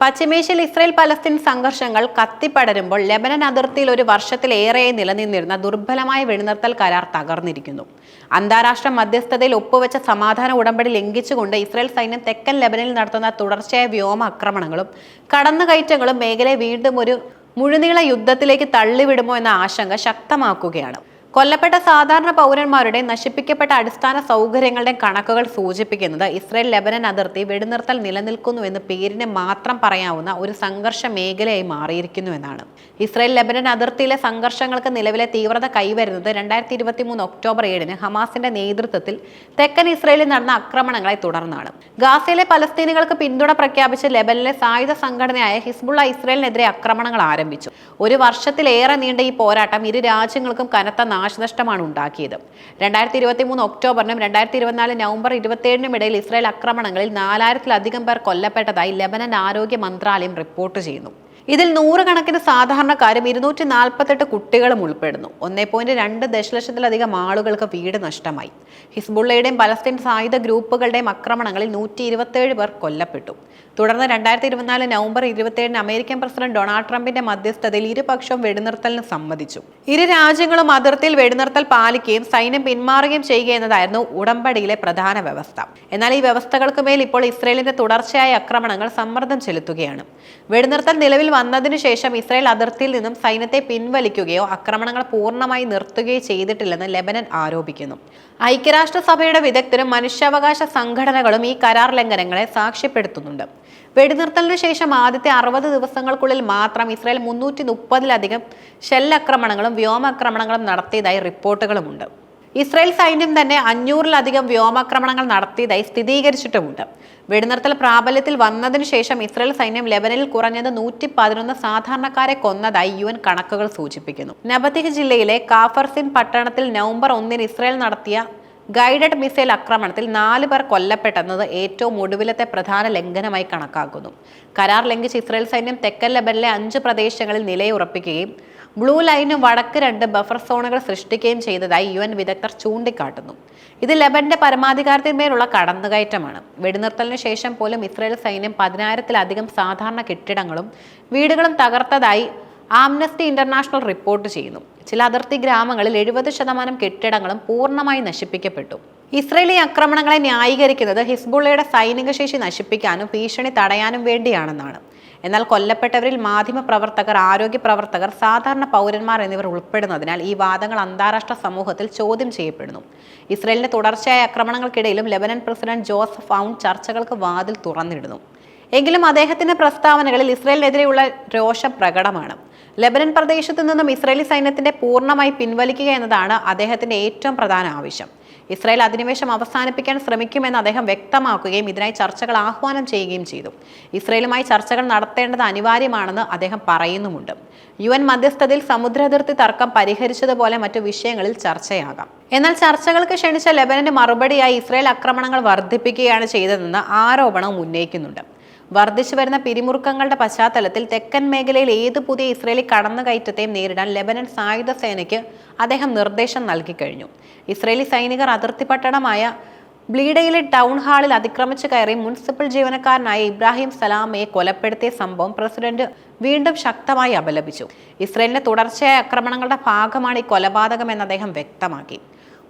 പശ്ചിമേഷ്യയിൽ Israel Palestine സംഘർഷങ്ങൾ കത്തിപ്പടരുമ്പോൾ Lebanon അതിർത്തിയിൽ ഒരു വർഷത്തിലേറെയായി നിലനിന്നിരുന്ന ദുർബലമായ വെടിനിർത്തൽ കരാർ തകർന്നിരിക്കുന്നു. അന്താരാഷ്ട്ര മധ്യസ്ഥതയിൽ ഒപ്പുവെച്ച സമാധാന ഉടമ്പടി ലംഘിച്ചുകൊണ്ട് ഇസ്രയേൽ സൈന്യം തെക്കൻ ലെബനനിൽ നടത്തുന്ന തുടർച്ചയായ വ്യോമ ആക്രമണങ്ങളും കടന്നുകയറ്റങ്ങളും മേഖലയെ വീണ്ടും ഒരു മുഴുനീള യുദ്ധത്തിലേക്ക് തള്ളിവിടുമോ എന്ന ആശങ്ക ശക്തമാക്കുകയാണ്. കൊല്ലപ്പെട്ട സാധാരണ പൗരന്മാരുടെ നശിപ്പിക്കപ്പെട്ട അടിസ്ഥാന സൗകര്യങ്ങളുടെ കണക്കുകൾ സൂചിപ്പിക്കുന്നത് ഇസ്രയേൽ ലെബനൻ അതിർത്തി വെടിനിർത്തൽ നിലനിൽക്കുന്നു എന്ന് പേരിന് മാത്രം പറയാവുന്ന ഒരു സംഘർഷ മേഖലയായി മാറിയിരിക്കുന്നു എന്നാണ് ഇസ്രയേൽ ലെബനൻ അതിർത്തിയിലെ സംഘർഷങ്ങൾക്ക് നിലവിലെ തീവ്രത കൈവരുന്നത് രണ്ടായിരത്തി ഇരുപത്തി മൂന്ന് ഒക്ടോബർ ഏഴിന് ഹമാസിന്റെ നേതൃത്വത്തിൽ തെക്കൻ ഇസ്രയേലിൽ നടന്ന ആക്രമണങ്ങളെ തുടർന്നാണ്. ഗാസയിലെ പലസ്തീനികൾക്ക് പിന്തുണ പ്രഖ്യാപിച്ച് ലെബനിലെ സായുധ സംഘടനയായ ഹിസ്ബുള്ള ഇസ്രയേലിനെതിരെ ആക്രമണങ്ങൾ ആരംഭിച്ചു. ഒരു വർഷത്തിലേറെ നീണ്ട ഈ പോരാട്ടം ഇരു രാജ്യങ്ങൾക്കും കനത്ത നാശനഷ്ടമാണ് ഉണ്ടാക്കിയത്. രണ്ടായിരത്തി ഇരുപത്തി മൂന്ന് ഒക്ടോബറിനും രണ്ടായിരത്തി ഇരുപത്തിനാല് നവംബർ ഇരുപത്തിയേഴിനും ഇടയിൽ ഇസ്രായേൽ ആക്രമണങ്ങളിൽ നാലായിരത്തിലധികം പേർ കൊല്ലപ്പെട്ടതായി ലെബനൻ ആരോഗ്യ മന്ത്രാലയം റിപ്പോർട്ട് ചെയ്യുന്നു. ഇതിൽ നൂറുകണക്കിന് സാധാരണക്കാരും ഇരുന്നൂറ്റി നാൽപ്പത്തെട്ട് കുട്ടികളും ഉൾപ്പെടുന്നു. ഒന്നേ പോയിന്റ് രണ്ട് ദശലക്ഷത്തിലധികം ആളുകൾക്ക് വീട് നഷ്ടമായി. ഹിസ്ബുള്ളയുടെയും പലസ്തീൻ സായുധ ഗ്രൂപ്പുകളുടെയും ആക്രമണങ്ങളിൽ നൂറ്റി ഇരുപത്തേഴ് പേർ കൊല്ലപ്പെട്ടു. തുടർന്ന് രണ്ടായിരത്തി ഇരുപത്തിനാല് നവംബർ ഇരുപത്തിയേഴിന് അമേരിക്കൻ പ്രസിഡന്റ് ഡൊണാൾഡ് ട്രംപിന്റെ മധ്യസ്ഥതയിൽ ഇരുപക്ഷവും വെടിനിർത്തലിന് സമ്മതിച്ചു. ഇരു രാജ്യങ്ങളും അതിർത്തിയിൽ വെടിനിർത്തൽ പാലിക്കുകയും സൈന്യം പിന്മാറുകയും ചെയ്യുക എന്നതായിരുന്നു ഉടമ്പടിയിലെ പ്രധാന വ്യവസ്ഥ. എന്നാൽ ഈ വ്യവസ്ഥകൾക്ക് മേൽ ഇപ്പോൾ ഇസ്രയേലിന്റെ തുടർച്ചയായ ആക്രമണങ്ങൾ സമ്മർദ്ദം ചെലുത്തുകയാണ്. വെടിനിർത്തൽ നിലവിൽ വന്നതിനു ശേഷം ഇസ്രായേൽ അതിർത്തിയിൽ നിന്നും സൈന്യത്തെ പിൻവലിക്കുകയോ ആക്രമണങ്ങൾ പൂർണമായി നിർത്തുകയോ ചെയ്തിട്ടില്ലെന്ന് ലെബനൻ ആരോപിക്കുന്നു. ഐക്യരാഷ്ട്രസഭയുടെ വിദഗ്ധരും മനുഷ്യാവകാശ സംഘടനകളും ഈ കരാർ ലംഘനങ്ങളെ സാക്ഷ്യപ്പെടുത്തുന്നുണ്ട്. വെടിനിർത്തലിന് ശേഷം ആദ്യത്തെ അറുപത് ദിവസങ്ങൾക്കുള്ളിൽ മാത്രം ഇസ്രായേൽ മുന്നൂറ്റി മുപ്പതിലധികം ഷെല്ലാക്രമണങ്ങളും വ്യോമാക്രമണങ്ങളും നടത്തിയതായി റിപ്പോർട്ടുകളുമുണ്ട്. ഇസ്രായേൽ സൈന്യം തന്നെ അഞ്ഞൂറിലധികം വ്യോമാക്രമണങ്ങൾ നടത്തിയതായി സ്ഥിരീകരിച്ചിട്ടുമുണ്ട്. വെടിനിർത്തൽ പ്രാബല്യത്തിൽ വന്നതിനു ശേഷം ഇസ്രായേൽ സൈന്യം ലെബനനിൽ കുറഞ്ഞത് നൂറ്റി പതിനൊന്ന് സാധാരണക്കാരെ കൊന്നതായി യു എൻ കണക്കുകൾ സൂചിപ്പിക്കുന്നു. നബത്തിഹ് ജില്ലയിലെ കാഫർസിൻ പട്ടണത്തിൽ നവംബർ ഒന്നിന് ഇസ്രായേൽ നടത്തിയ ഗൈഡഡ് മിസൈൽ ആക്രമണത്തിൽ നാല് പേർ കൊല്ലപ്പെട്ടെന്നത് ഏറ്റവും ഒടുവിലത്തെ പ്രധാന ലംഘനമായി കണക്കാക്കുന്നു. കരാർ ലംഘിച്ച് ഇസ്രായേൽ സൈന്യം തെക്കൻ ലെബനിലെ അഞ്ച് പ്രദേശങ്ങളിൽ നിലയുറപ്പിക്കുകയും ബ്ലൂ ലൈനും വടക്ക് രണ്ട് ബഫർ സോണുകൾ സൃഷ്ടിക്കുകയും ചെയ്തതായി യു എൻ വിദഗ്ധർ ചൂണ്ടിക്കാട്ടുന്നു. ഇത് ലെബന്റെ പരമാധികാരത്തിന്മേലുള്ള കടന്നുകയറ്റമാണ്. വെടിനിർത്തലിന് ശേഷം പോലും ഇസ്രയേൽ സൈന്യം പതിനായിരത്തിലധികം സാധാരണ കെട്ടിടങ്ങളും വീടുകളും തകർത്തതായി ആംനസ്റ്റി ഇന്റർനാഷണൽ റിപ്പോർട്ട് ചെയ്യുന്നു. ചില അതിർത്തി ഗ്രാമങ്ങളിൽ എഴുപത് ശതമാനം കെട്ടിടങ്ങളും പൂർണമായി നശിപ്പിക്കപ്പെട്ടു. ഇസ്രയേലി ആക്രമണങ്ങളെ ന്യായീകരിക്കുന്നത് ഹിസ്ബുള്ളയുടെ സൈനിക ശേഷി നശിപ്പിക്കാനും ഭീഷണി തടയാനും വേണ്ടിയാണെന്നാണ്. എന്നാൽ കൊല്ലപ്പെട്ടവരിൽ മാധ്യമ പ്രവർത്തകർ ആരോഗ്യ പ്രവർത്തകർ സാധാരണ പൗരന്മാർ എന്നിവർ ഉൾപ്പെടുന്നതിനാൽ ഈ വാദങ്ങൾ അന്താരാഷ്ട്ര സമൂഹത്തിൽ ചോദ്യം ചെയ്യപ്പെടുന്നു. ഇസ്രയേലിന്റെ തുടർച്ചയായ ആക്രമണങ്ങൾക്കിടയിലും ലെബനൻ പ്രസിഡന്റ് ജോസഫ് ഫൗണ്ട് ചർച്ചകൾക്ക് വാതിൽ തുറന്നിടുന്നു. എങ്കിലും അദ്ദേഹത്തിന്റെ പ്രസ്താവനകളിൽ ഇസ്രയേലിനെതിരെയുള്ള രോഷം പ്രകടമാണ്. ലെബനൻ പ്രദേശത്തു നിന്നും ഇസ്രയേലി സൈന്യത്തിന്റെ പൂർണമായി പിൻവലിക്കുക എന്നതാണ് അദ്ദേഹത്തിന്റെ ഏറ്റവും പ്രധാന ആവശ്യം. ഇസ്രായേൽ അധിനിവേശം അവസാനിപ്പിക്കാൻ ശ്രമിക്കുമെന്ന് അദ്ദേഹം വ്യക്തമാക്കുകയും ഇതിനായി ചർച്ചകൾ ആഹ്വാനം ചെയ്യുകയും ചെയ്തു. ഇസ്രയേലുമായി ചർച്ചകൾ നടത്തേണ്ടത് അനിവാര്യമാണെന്ന് അദ്ദേഹം പറയുന്നുമുണ്ട്. യു എൻ മധ്യസ്ഥതയിൽ സമുദ്രാതിർത്തി തർക്കം പരിഹരിച്ചതുപോലെ മറ്റു വിഷയങ്ങളിൽ ചർച്ചയാകാം. എന്നാൽ ചർച്ചകൾക്ക് ക്ഷണിച്ച ലെബനന്റെ മറുപടിയായി ഇസ്രായേൽ ആക്രമണങ്ങൾ വർദ്ധിപ്പിക്കുകയാണ് ചെയ്തതെന്ന് ആരോപണം ഉന്നയിക്കുന്നുണ്ട്. വർദ്ധിച്ചു വരുന്ന പിരിമുറുക്കങ്ങളുടെ പശ്ചാത്തലത്തിൽ തെക്കൻ മേഖലയിൽ ഏത് പുതിയ ഇസ്രയേലി കടന്നുകയറ്റത്തെയും നേരിടാൻ ലെബനൻ സായുധ സേനയ്ക്ക് അദ്ദേഹം നിർദ്ദേശം നൽകി കഴിഞ്ഞു. ഇസ്രയേലി സൈനികർ അതിർത്തി പട്ടണമായ ബ്ലീഡയിലെ ടൗൺ ഹാളിൽ അതിക്രമിച്ചു കയറി മുനിസിപ്പൽ ജീവനക്കാരനായ ഇബ്രാഹിം സലാമയെ കൊലപ്പെടുത്തിയ സംഭവം പ്രസിഡന്റ് വീണ്ടും ശക്തമായി അപലപിച്ചു. ഇസ്രയേലിന്റെ തുടർച്ചയായ ആക്രമണങ്ങളുടെ ഭാഗമാണ് ഈ കൊലപാതകമെന്ന് അദ്ദേഹം വ്യക്തമാക്കി.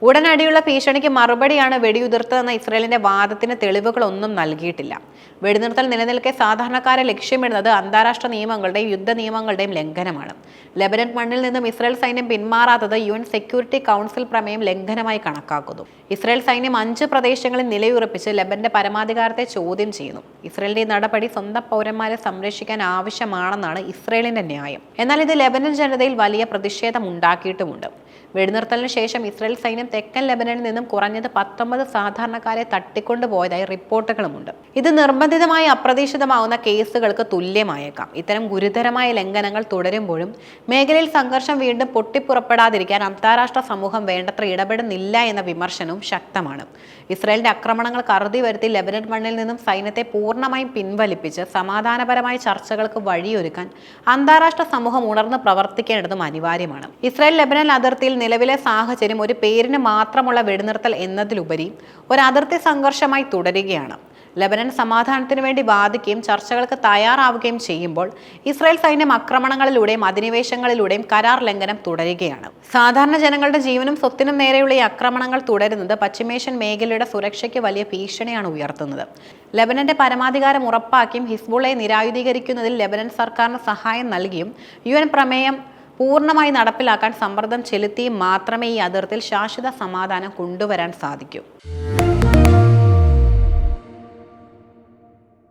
ഉടനടിയുള്ള ഭീഷണിക്ക് മറുപടിയാണ് വെടിയുതിർത്തതെന്ന ഇസ്രയേലിന്റെ വാദത്തിന് തെളിവുകളൊന്നും നൽകിയിട്ടില്ല. വെടിനിർത്തൽ നിലനിൽക്കെ സാധാരണക്കാരെ ലക്ഷ്യമിടുന്നത് അന്താരാഷ്ട്ര നിയമങ്ങളുടെയും യുദ്ധ നിയമങ്ങളുടെയും ലംഘനമാണ്. ലെബനൻ മണ്ണിൽ നിന്നും ഇസ്രയേൽ സൈന്യം പിന്മാറാത്തത് യു എൻ സെക്യൂരിറ്റി കൗൺസിൽ പ്രമേയം ലംഘനമായി കണക്കാക്കുന്നു. ഇസ്രയേൽ സൈന്യം അഞ്ച് പ്രദേശങ്ങളിൽ നിലയുറപ്പിച്ച് ലെബന്റെ പരമാധികാരത്തെ ചോദ്യം ചെയ്യുന്നു. ഇസ്രയേലിന്റെ ഈ നടപടി സ്വന്തം പൗരന്മാരെ സംരക്ഷിക്കാൻ ആവശ്യമാണെന്നാണ് ഇസ്രയേലിന്റെ ന്യായം. എന്നാൽ ഇത് ലെബനൻ ജനതയിൽ വലിയ പ്രതിഷേധം ഉണ്ടാക്കിയിട്ടുമുണ്ട് വെടിനിർത്തലിന് ശേഷം ഇസ്രയേൽ സൈന്യം തെക്കൻ ലെബനനിൽ നിന്നും കുറഞ്ഞത് പത്തൊമ്പത് സാധാരണക്കാരെ തട്ടിക്കൊണ്ടുപോയതായി റിപ്പോർട്ടുകളുമുണ്ട്. ഇത് നിർബന്ധിതമായി അപ്രതീക്ഷിതമാവുന്ന കേസുകൾക്ക് തുല്യമായേക്കാം. ഇത്തരം ഗുരുതരമായ ലംഘനങ്ങൾ തുടരുമ്പോഴും മേഖലയിൽ സംഘർഷം വീണ്ടും പൊട്ടിപ്പുറപ്പെടാതിരിക്കാൻ അന്താരാഷ്ട്ര സമൂഹം വേണ്ടത്ര ഇടപെടുന്നില്ല എന്ന വിമർശനവും ശക്തമാണ്. ഇസ്രായേലിന്റെ ആക്രമണങ്ങൾ കറുതി വരുത്തി ലെബനൻ മണ്ണിൽ നിന്നും സൈന്യത്തെ പൂർണമായും പിൻവലിപ്പിച്ച് സമാധാനപരമായ ചർച്ചകൾക്ക് വഴിയൊരുക്കാൻ അന്താരാഷ്ട്ര സമൂഹം ഉണർന്ന് പ്രവർത്തിക്കേണ്ടതും അനിവാര്യമാണ്. ഇസ്രായേൽ ലെബനൻ അതിർത്തിയിൽ നിലവിലെ സാഹചര്യം ഒരു പേരിന് മാത്രമുള്ള വെടിനിർത്തൽ എന്നതിലുപരി ഒരു അതിർത്തി സംഘർഷമായി തുടരുകയാണ്. ലബനൻ സമാധാനത്തിനു വേണ്ടി വാദിക്കുകയും ചർച്ചകൾക്ക് തയ്യാറാവുകയും ചെയ്യുമ്പോൾ ഇസ്രായേൽ സൈന്യം ആക്രമണങ്ങളിലൂടെയും അധിനിവേശങ്ങളിലൂടെയും കരാർ ലംഘനം തുടരുകയാണ്. സാധാരണ ജനങ്ങളുടെ ജീവനും സ്വത്തിനും നേരെയുള്ള ഈ ആക്രമണങ്ങൾ തുടരുന്നത് പശ്ചിമേഷ്യൻ മേഖലയുടെ സുരക്ഷയ്ക്ക് വലിയ ഭീഷണിയാണ് ഉയർത്തുന്നത്. ലബനന്റെ പരമാധികാരം ഉറപ്പാക്കിയും ഹിസ്ബുള്ളയെ നിരായുധീകരിക്കുന്നതിൽ ലബനൻ സർക്കാരിന് സഹായം നൽകിയും യു പ്രമേയം പൂർണമായി നടപ്പിലാക്കാൻ സമ്മർദ്ദം ചെലുത്തി മാത്രമേ ഈ അതിർത്തിയിൽ ശാശ്വത സമാധാനം കൊണ്ടുവരാൻ സാധിക്കൂ.